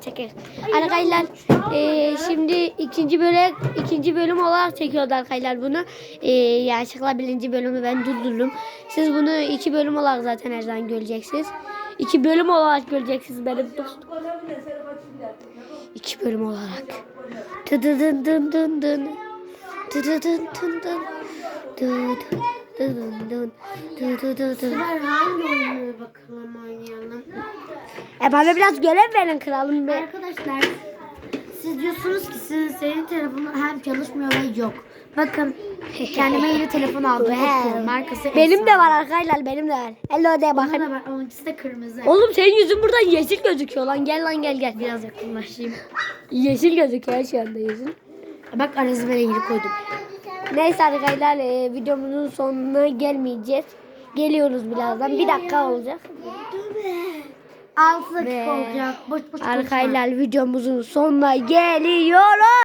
çekeriz. Arkadaşlar eee, şimdi ikinci bölüm ikinci bölüm olarak çekiyordu arkadaşlar bunu. Eee yanlışlıkla birinci bölümü ben durdurdum. Siz bunu iki bölüm olarak zaten her zaman göreceksiniz. İki bölüm olarak göreceksiniz benim. İki bölüm olarak. Oynayalım. E bana biraz görev verin kralım be. Arkadaşlar siz diyorsunuz ki sizin senin telefonu hem çalışmıyor ve yok. Bakın kendime yeni telefon aldım. Apple markası. Benim de var arkadaşlar benim de var. Hello de bakın. da var. Onunkisi de kırmızı. Oğlum senin yüzün buradan yeşil gözüküyor lan. Gel lan gel gel. Biraz yakınlaşayım. Yeşil gözüküyor şu anda yüzün. Bak arası ben ilgili koydum. Neyse arkadaşlar e, videomuzun sonuna gelmeyeceğiz. Geliyoruz birazdan. Bir dakika olacak. 6 dakika Ve olacak. Boş boş. Arkadaşlar videomuzun sonuna geliyoruz.